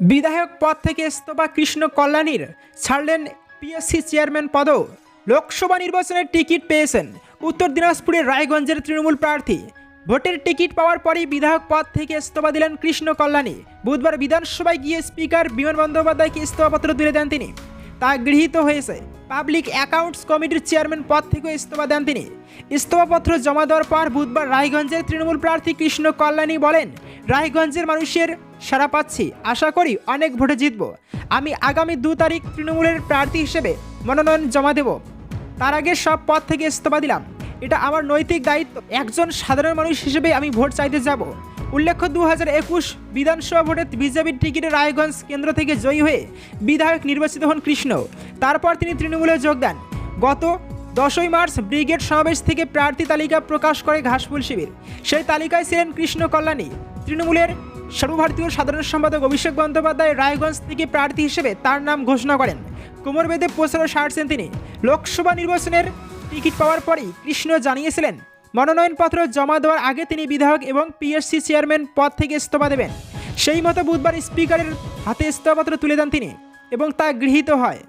বিধায়ক পদ থেকে ইস্তফা কৃষ্ণ কল্যাণীর ছাড়লেন পিএসসি চেয়ারম্যান পদও। লোকসভা নির্বাচনের টিকিট পেয়েছেন উত্তর দিনাজপুরের রায়গঞ্জের তৃণমূল প্রার্থী। ভোটের টিকিট পাওয়ার পরই বিধায়ক পদ থেকে ইস্তফা দিলেন কৃষ্ণ কল্যাণী। বুধবার বিধানসভায় গিয়ে স্পিকার বিমান বন্দ্যোপাধ্যায়কে ইস্তফাপত্র তুলে দেন তিনি। তা গৃহীত হয়েছে। পাবলিক অ্যাকাউন্টস কমিটির চেয়ারম্যান পদ থেকেও ইস্তফা দেন তিনি। ইস্তফাপত্র জমা দেওয়ার পর বুধবার রায়গঞ্জের তৃণমূল প্রার্থী কৃষ্ণ কল্যাণী বলেন, রায়গঞ্জের মানুষের সারা পাচ্ছি। আশা করি অনেক ভোটে জিতব। আমি আগামী দু তারিখ তৃণমূলের প্রার্থী হিসেবে মনোনয়ন জমা দেব। তার আগে সব পদ থেকে ইস্তফা দিলাম। এটা আমার নৈতিক দায়িত্ব। একজন সাধারণ মানুষ হিসেবে আমি ভোট চাইতে যাব। উল্লেখ্য দু হাজার একুশ বিধানসভা ভোটে বিজেপির টিকিটে রায়গঞ্জ কেন্দ্র থেকে জয়ী হয়ে বিধায়ক নির্বাচিত হন কৃষ্ণ। তারপর তিনি তৃণমূলে যোগ দেন। গত দশই মার্চ ব্রিগেড সমাবেশ থেকে প্রার্থী তালিকা প্রকাশ করে ঘাসফুল শিবির। সেই তালিকায় ছিলেন কৃষ্ণ কল্যাণী। তৃণমূলের সর্বভারতীয় সাধারণ সম্পাদক অভিষেক বন্দ্যোপাধ্যায় রায়গঞ্জ থেকে প্রার্থী হিসেবে তার নাম ঘোষণা করেন। কোমর বেঁধে প্রচারও সারছেন তিনি। লোকসভা নির্বাচনের টিকিট পাওয়ার পরই কৃষ্ণ জানিয়েছিলেন, মনোনয়নপত্র জমা দেওয়ার আগে তিনি বিধায়ক এবং পিএসসি চেয়ারম্যান পদ থেকে ইস্তফা দেবেন। সেই মতো বুধবার স্পিকারের হাতে ইস্তফাপত্র তুলে দেন তিনি এবং তা গৃহীত হয়।